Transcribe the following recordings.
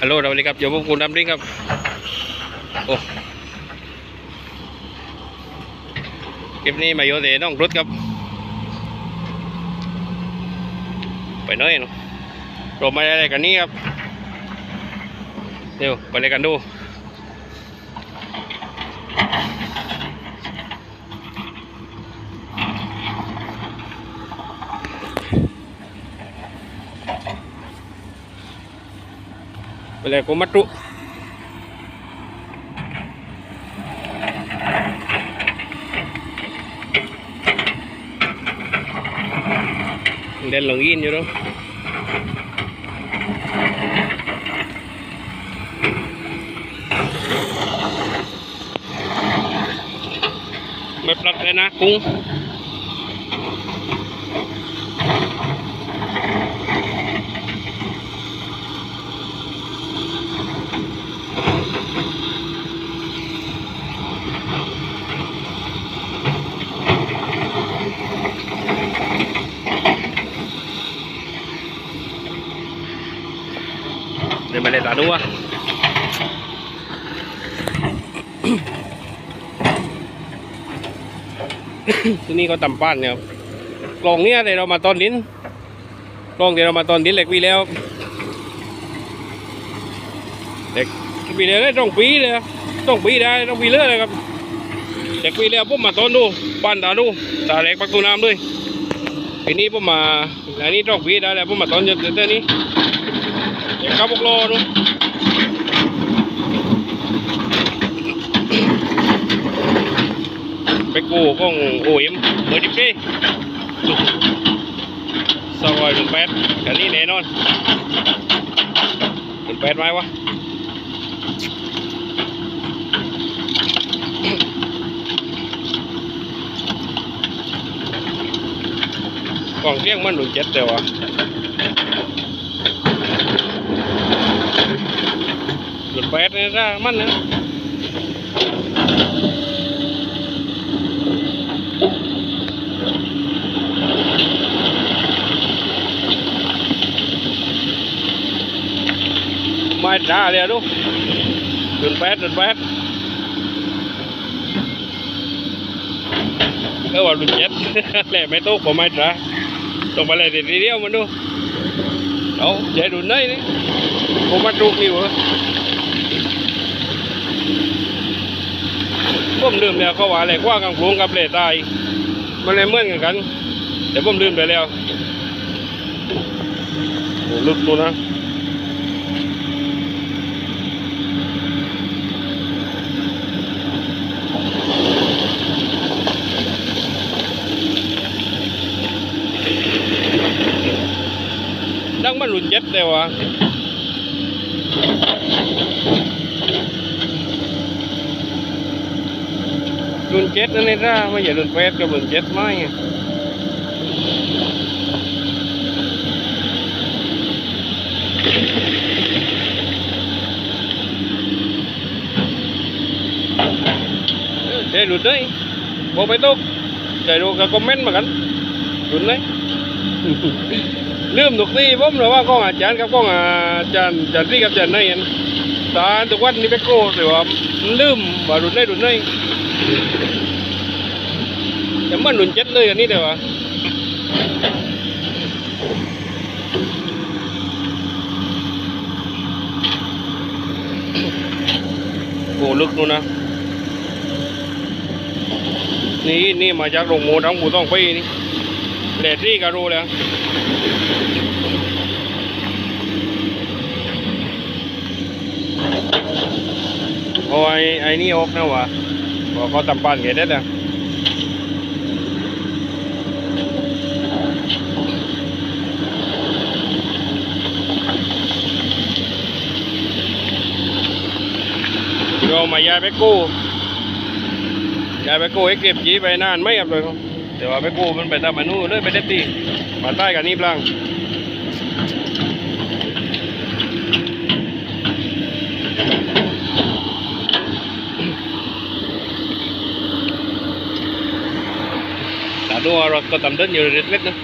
ฮัลโหลสวัสดีครับอยู่พวกคุณดำดิ้งครับ โอ้คลิปนี้มาโยเตน้องรุดครับ ไปน้อยเนาะเรามาอะไรกันนี่ครับ เดี๋ยวไปเลยกันดู ไปเลยกูมัดรุเดิน ไปเลยตาดูวะที่นี่ก็ตำป้านเนี่ยรับกล่องเนี้ยเดี๋ยวเรามาตอนลิ้นกล่องเดี๋ยวเรามาตอนลิ้นเหล็กวีแล้วเหล็กวีแล้วได้ต้องปีเลยรับต้องปีได้ต้องปีเลือดเลยครับเหล็กวีแล้วผมมาตอนดูปั้นตาดูตาเหล็กปักตูน้ำด้วยทีนี้ผมมาอันนี้ต้องปีได้แล้วผมมาตอนจนเต้นนี้เดี๋ยวเข้าพวกโลดูไปกูของโอ้ยมเบอร์ดิบดิสวายถึงแปดกันนี้แน่นอนถึงแปดไหมวะกล่องเสียงมันหลุดเจ็ดเดียวอะ ra มันนะไม่จ้าเลยลูกหลุดแปดหลุดแปดเออว่า หลุดเจ็ดแหละไม่ตกผมไม่จ้าตกไปเลยทีเดียวมันดูเอาใจหลุดไหนนี่ ผมลืมแล้วเขาว่าอะไรกว่ากังพลุงกับเลตายมันเลยเหมือนกันกันแต่ผมลืมไปแล้วลึกตัวนะดังมันหลุดเจ็ดเลยวะ เจ็ดนั่นนี่ละไม่ใช่รุ่นแปดกับรุ่นเจ็ดไม่เดี๋ยวรุ่นเลยบอกไปตุ๊กใจดูกับคอมเมนต์มากันรุ่นเลยลืมทุกทีผมหรือว่าก้องอาจารย์กับก้องอาจารย์อาจารย์ที่กับอาจารย์ในเห็นตาทุกวันนี้ไปโก้แต่ว่าลืมว่ารุ่นไหนรุ่นไหนแต่มันหนุนเจ็ดเลยอันนี้เดี๋ยวโอ้ลึกนู่นนะ นี่นี่มาจากโรงหมูทั้งหมูต้องไปนี่แดดรี่ก็รู้แล้วโอ้ยไอ้นี่ออกนะวะบอกเขาตำปานเกด็ดแล้ว เรามายายไปกู้ยายไปกู้ไอ้เก็บจีไปนานไม่ครับเลยครับแต่ว่าไปกู้มันไปตามมานู่นเลยไปเด็ดตีมาใต้กันนี่พลังแต่ดูว่ารถก็ตำเดินอยู่เล็กๆนะ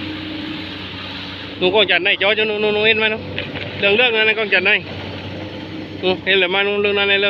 นู่นกล้องจันในจอจะนู่นนู่นนู่นเห็นไหมเนู่นเรื่องเรื่องนั้นกล้องจันใน นู่นเห็นเลยมานู่นเรื่องนั้นในเรื่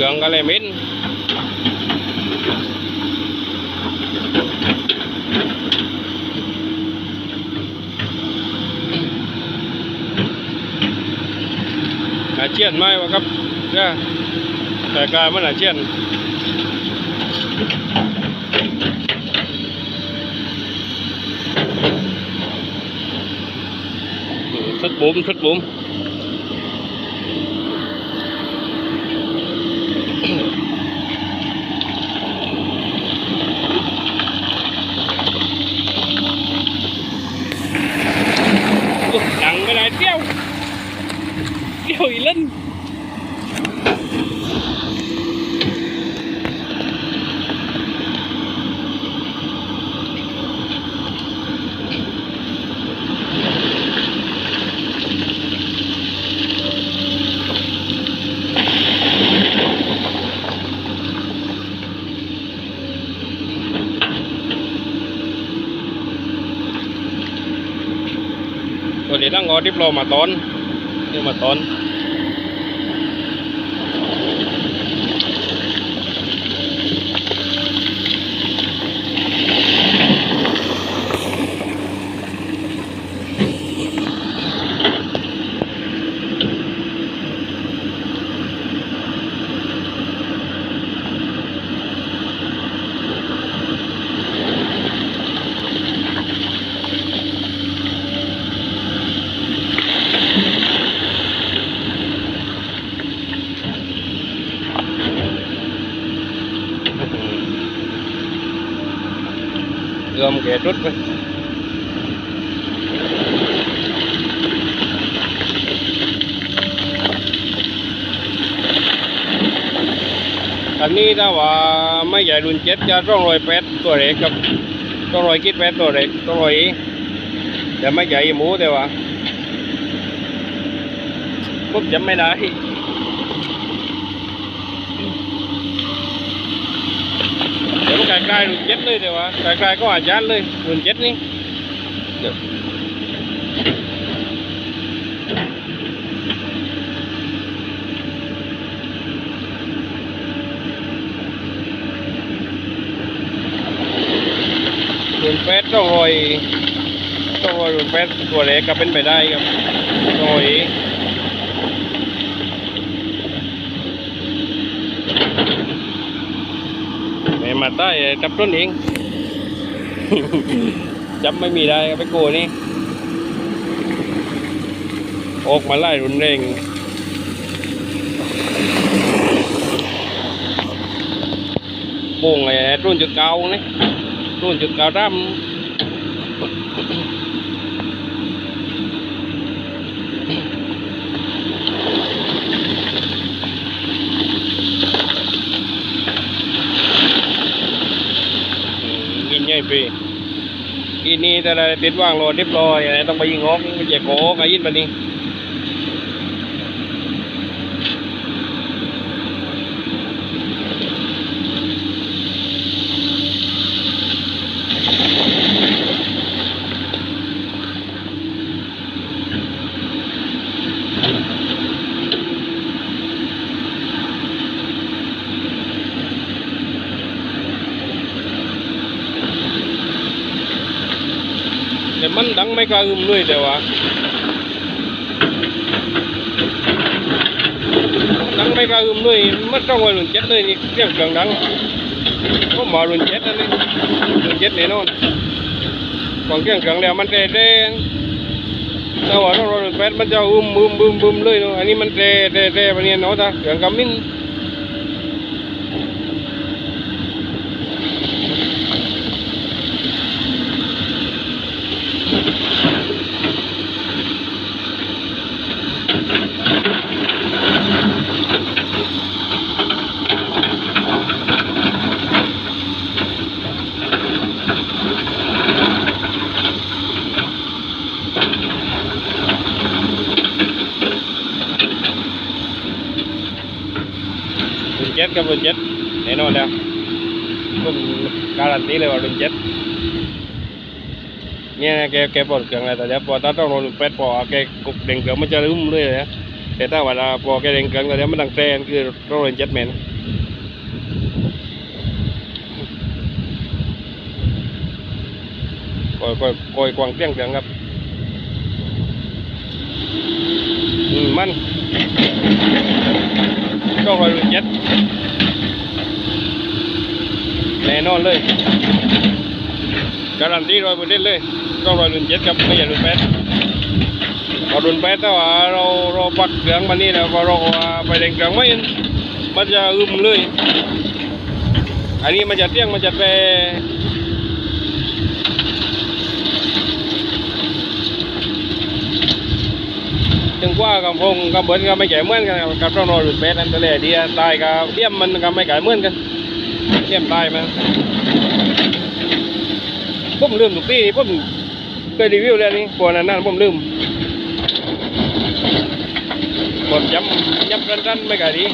ในเลยแต่เนี่ยผมมาตอนดิน มาวันก่อนนะ รู้ว่ารุ ดิบเป็ดต้องรอยตัวเล็กมากอย่างนี้เครื่องก็เลยเหม็นอาเจียนไหมาแต่กลายมันอน rút với อันนี้ถ้าว่าไม่ใหญ่รุ่นเจ็ดจะต้องรอยแปดตัวเล็กครับต้องรอยคิดแปดตัวเล็กต้องรอยอีแต่ไม่ใหญ่หมูแต่ว่าผมจำไม่ได้ เดี๋ยวมันใกล้ๆรุ่นเจ็ดเลยเดี๋ยววะใกลๆก็อาจารย์เลยรุ่นเจ็ดนี่เดี๋ยวรุ่นแปดต้องรอยต้องรอยรุ่นแปดตัวเล็กก็เป็นไปได้ครับต้องรอย มาใต้จับต้นเอง จับไม่มีได้ไปโกนี่ ออกมาไล่รุนแรงโป่งไอ้รุ่นจุดเก่านี่รุ่นจุดเก่าดำกินใหญ่ปี อีนี่แต่ละติดว่างรอเรียบร้อยอะไรต้องไปยิงฮอกไปเจะโขกไปยินมานี่ มันดังไม่กล้าอึมเลยแต่ว่าดังไม่กล้าอึมเลยมันต้องว่ารุ่นเจ็ดเลยนี่เสียงเครื่องดังก็มารุ่นเจ็ดนั่นนี่รุ่นเจ็ดแน่นอนฟังเสียงเครื่องแล้วมันเต้เต้แต่ว่าต้องรอรุ่นแปดมันจะอึมบึมบึมบึมเลยนาะอันนี้มันเต้เต้เต้มันเนี่ยเนาะตาเครื่องกำมิน luôn chết. ಏನೋ là vào luôn chết. Nghe cái cái bột cường này tại để bò tao nó pet bò cái cục đèn cường mới chơi đúng rồi đấy để tao bảo là bò cái đèn cường rồi đấy mới đang xe cứ nó luôn chết mẹ coi coi coi quăng tiếng tiếng gặp ừ, măn. ก็ร้อยเ907แน่นอนเลย การันตีร้อยเปอร์เซ็นต์ลย907ดกับไม่ใช่รุ่นแปดพอรุ่นแปดแต่ว่าเราเราปักเครื่องมานี่นะพอเราไปแดงเครื่องไม่มันจะอึมเลย อันนี้มันจะเตี้ยงมันจะแป ถึงว่ากับพงกับเบิ้ลก็ไม่แก่เหมือนกันครับกับต้องรอรุ่นแปดนั่นแต่ละเดียตายกับเตี้ยมมันก็ไม่แก่เหมือนกันเตี้ยมตายมันผมลืมทุกปีนี่ผมเคยรีวิวแล้วนี่พวกนั้นนั่นผมลืมผมย้ำย้ำรันๆไม่ก่ดี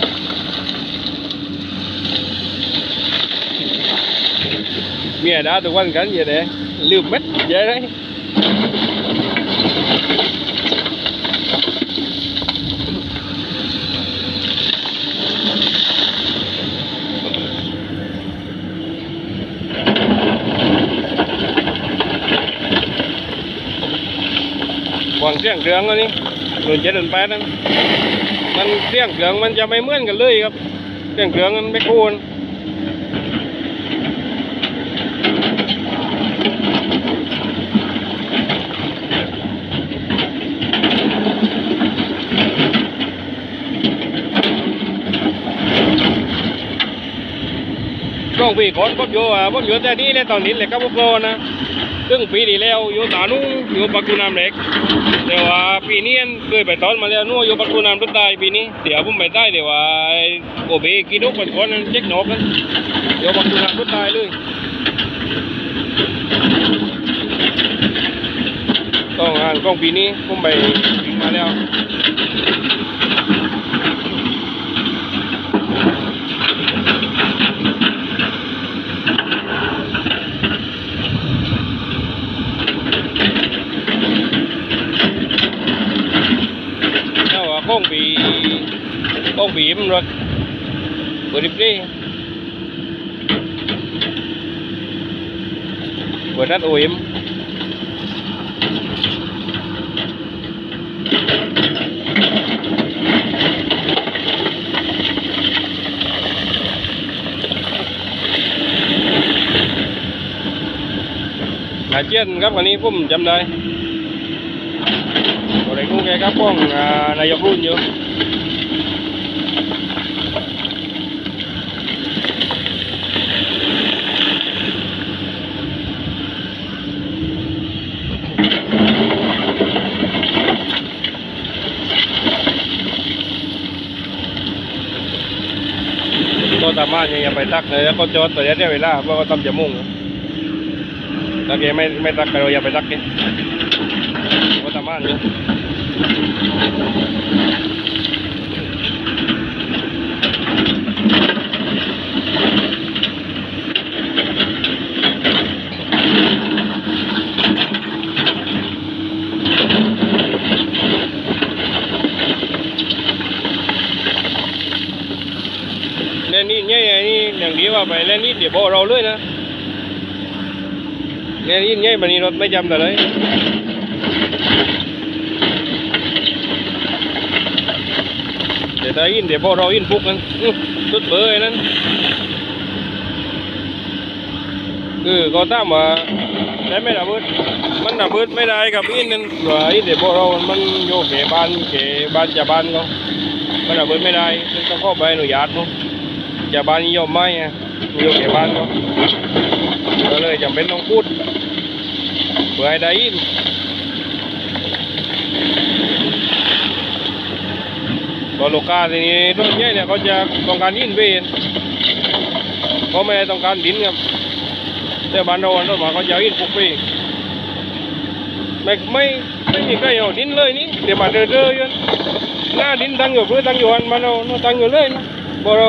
เมียด่าทุกวันกันอย่างเด้ลืมเม็ดอยวางเสียงเครื่องอันนี้รุ่นเจ็ดรุ่นแปดนั้นมันเสียงเครื่องมันจะไม่เหมือนกันเลยครับ เสียงเครื่องมันไม่คูนช่วงปีก่อนผมอยู่อะผมอยู่แต่นี้เลยตอนนี้เลยครับพวกเรานะซึ่งปีที่แล้วอยู่ตานุ่งอยู่ปักกุนามเหล็ก แต่ว่าปีนี้เคยไปตอนมาแล้วนู่นอยู่ปักกุนามรถใต้ปีนี้เดี๋ยวผมไปใต้เดี๋ยวว่าโอเบกินนกเป็นคนนั้นเช็กนกกันเดี๋ยวปักกุนามรถใต้เลยต้องงานกล้องปีนี้ผมไปถึงมาแล้วว่ากล้องปี กล้องปีมันรถบริปรีเปิดนัดโอเอ็มอาเจียนครับวันนี้ผมจำได้บริกุ้งแกครับป้องอ่านายกรุ่นอยู่ ตามมาเนี่ยอย่าไปตักเลยแล้วก็จอดตัวเดียวเวลาเพราะว่าทำจมูกถ้าแกไม่ไม่รักเราอย่าไปรักแกก็ตามบ้านอยู่ นี่เดี๋ยวบอกเราเลยนะแง่นี้ง่ายแบบนี้รถไม่จำแต่เลยเดี๋ยวตาอินเดี๋ยวพอเราอินพุกนั้นสุดเบอร์นั้นคือก็ตามว่าได้ไม่ระเบิดมันระเบิดไม่ได้กับอินนั้นหรออินเดี๋ยวพอเรามันโยกเขบ้านเขบ้านจะบานก็ามันระเบิดไม่ได้ต้องเข้าไปอนุญาตมุ้งจะบานยอมไม่ อะโยกเกบ้านก็ก็เลยจำเป็นต้องพูดเพื่อให้ได้ยินก็ลูกค้าทีนี้ต้นใหญ่เนี่ยเขาจะต้องการดินเวนเขาไม่ได้ต้องการดินครับแต่บ้านเราต้นมาเขาจะเอาดินปลูกไปไม่ไม่ไม่มีใครเอาดินเลยนี่เดี๋ยวมาเจอเจอยันหน้าดินตั้งอยู่เพื่อตั้งอยู่อันบ้านเราเนอะตั้งอยู่เลยนะบอกเรา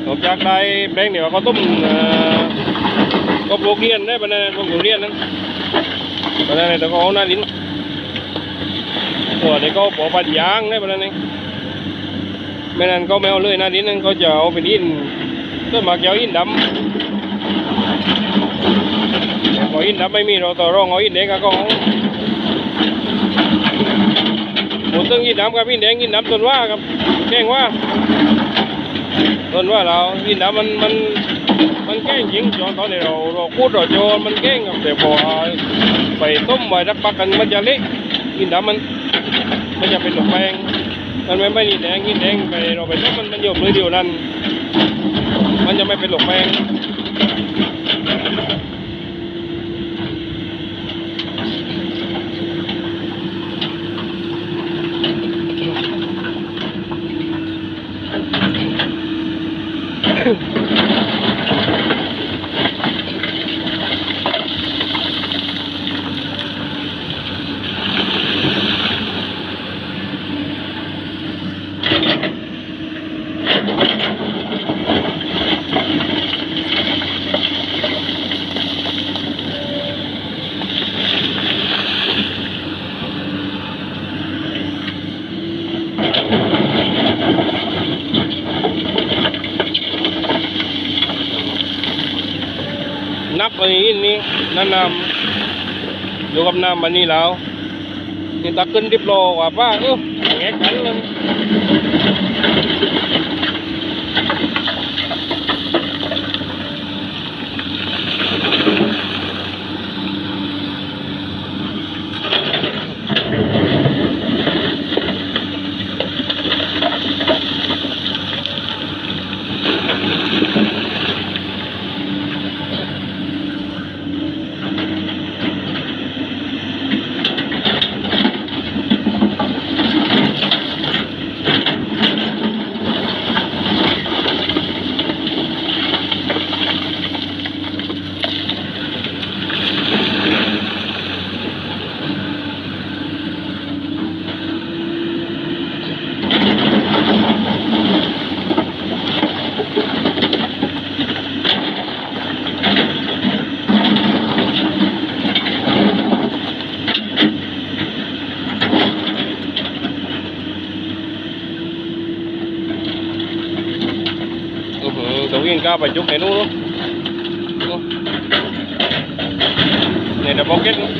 องกันในเมืองรังกันก็จอบอินปุกขี้ดำอินปุกแดงคยกาจอบตกยางเอาไปต้นตียิงดินปลยดินดินไม่เคยกาเอาตกจากได้แดงเดี๋ยวเขาต้มก็ปลูกเรียนได้ปะเนี่ยปลูกเรียนนั้นปะเนี่ยแต่ก็เอาหน้าดินหัวเด็ก็ปลูกปัดยางได้ปะเนี่ยไม่นั้นก็ไม่เอาเลยหนะดินนั้นก็จะเอาไปดินต้นหมากจะเอาอินดำพออินดำไม่มีเราต่อรองเอาอินแดงก็เอาหมดตึงอินดำกับอินแดงอินดำต้นว่าครับแกล้งว่า ต้นว่าเราอินดำมันมันมันแกล้งยิงจอนตอนนี้เราเราพูดเราโจรมันแกล้งกับแต่พอไปต้มไว้รักปักกันมันจะเละอินดำมันมันจะเป็นหลกแปงมันไม่ไม่นี่แดงนี่แดงไปเราไปต้มมันมันโยมเลยเดียวนั้น มันจะไม่เป็นหลกแปงนับไปอินนี่นั่นนำอยู่กับ น้ำมันนี่แล้วนี่ตะขึ้นดิบโลกว่าป้าเออแงะกันเลยอือหือตัว วิ่งก้าวไปจุกในนู้นนู้นเนี่ยเดี๋ยวพ็อกเก็ตนู้น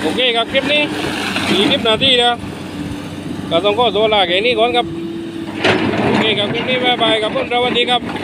โอเครับคลิปนี้บาทีแล้วก็ต้องขอตัวลาแค่นี้ก่อนครับโอเคครับคลิปนี้บ๊ายบายครับสวัสดีครับ